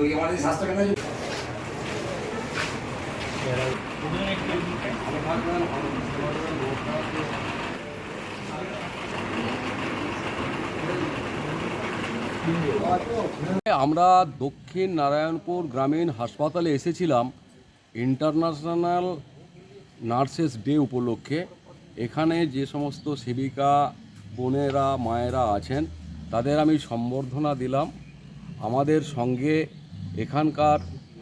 ওই আমাদের আমরা দক্ষিণ নারায়ণপুর গ্রামীণ হাসপাতালে এসেছিলাম ইন্টারন্যাশনাল নার্সেস ডে উপলক্ষে। এখানে যে সমস্ত সেবিকা বোনেরা, মায়েরা আছেন, তাদের আমি সম্বর্ধনা দিলাম। আমাদের সঙ্গে এখানকার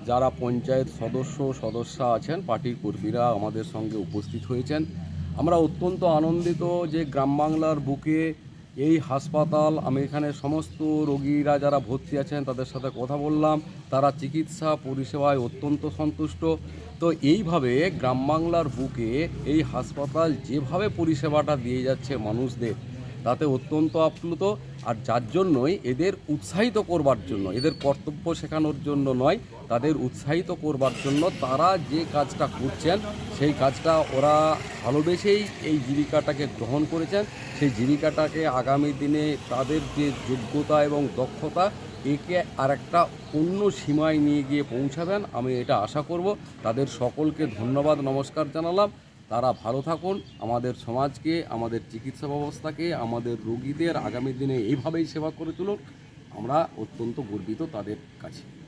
যারা পঞ্চায়েত সদস্য সদস্যা আছেন, পার্টির কর্মীরা আমাদের সঙ্গে উপস্থিত হয়েছেন। আমরা অত্যন্ত আনন্দিত যে গ্রাম বাংলার বুকে এই হাসপাতাল, আমি এখানে সমস্ত রোগীরা যারা ভর্তি আছেন তাদের সাথে কথা বললাম, তারা চিকিৎসা পরিষেবায় অত্যন্ত সন্তুষ্ট। তো এইভাবে গ্রাম বাংলার বুকে এই হাসপাতাল যেভাবে পরিষেবাটা দিয়ে যাচ্ছে মানুষদের, তাতে অত্যন্ত আপ্লুত। আর যার জন্যই এদের উৎসাহিত করবার জন্য, এদের কর্তব্য শেখানোর জন্য নয়, তাদের উৎসাহিত করবার জন্য তারা যে কাজটা করছেন, সেই কাজটা ওরা ভালোবেসেই এই জীবিকাটাকে গ্রহণ করেছেন। সেই জীবিকাটাকে আগামী দিনে তাদের যে যোগ্যতা এবং দক্ষতা, একে আর একটা অন্য সীমায় নিয়ে গিয়ে পৌঁছাবেন, আমি এটা আশা করব। তাদের সকলকে ধন্যবাদ, নমস্কার জানালাম। তারা ভালো থাকুন, আমাদের সমাজকে, আমাদের চিকিৎসা ব্যবস্থাকে, আমাদের রোগীদের আগামী দিনে এইভাবেই সেবা করে তুলুন আমরা অত্যন্ত গর্বিত তাদের কাছে।